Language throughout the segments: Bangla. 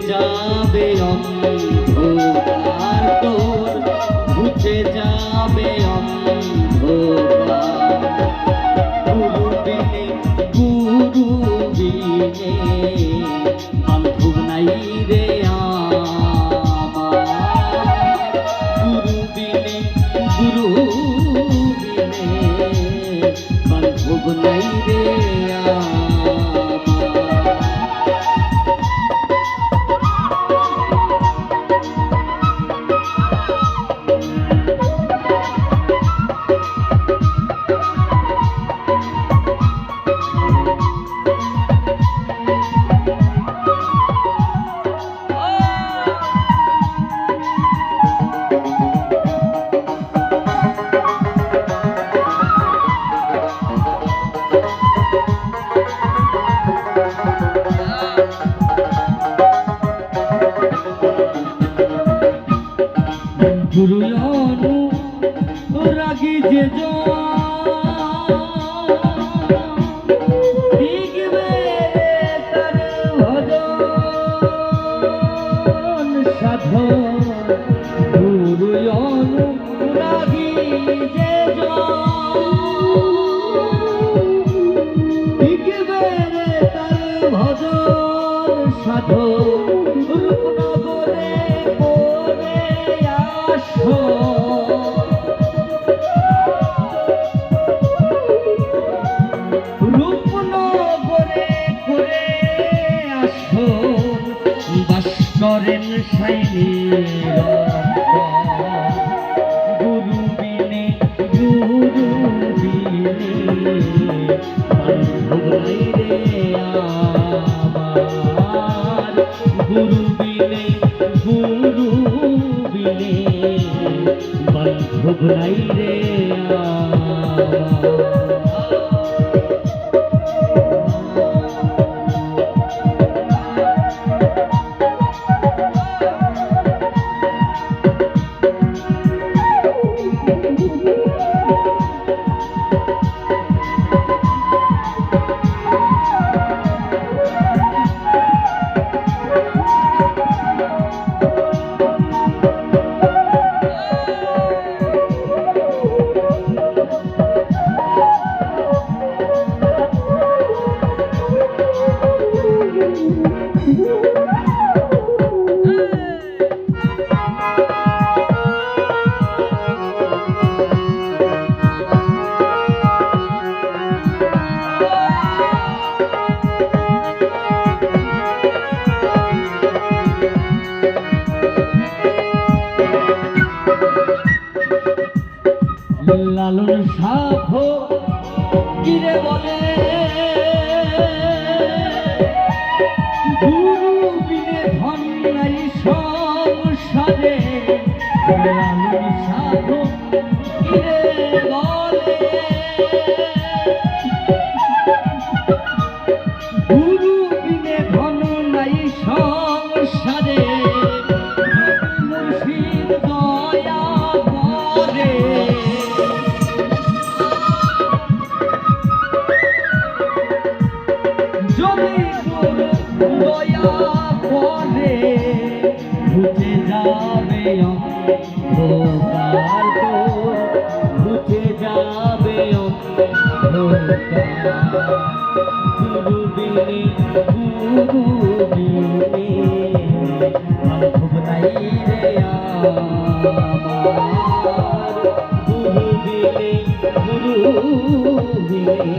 যাবে অন্ধকার তোর গুরু রাগি যে দেখবে করেন সাইনি গুরু বিনে গুরু বিনে বান্ধব নাই রে। লালন সাপ কিরে বলে? গুরু বিনে ধন্যাই সংসারে যাবে অন্ধকার তোর বুঝে যাবে অন্ধকার গুরু বিনে খুব নাই রে আমার গুরু বিনে গুরু বিনে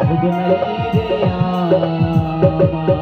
খুব নাই রে আমার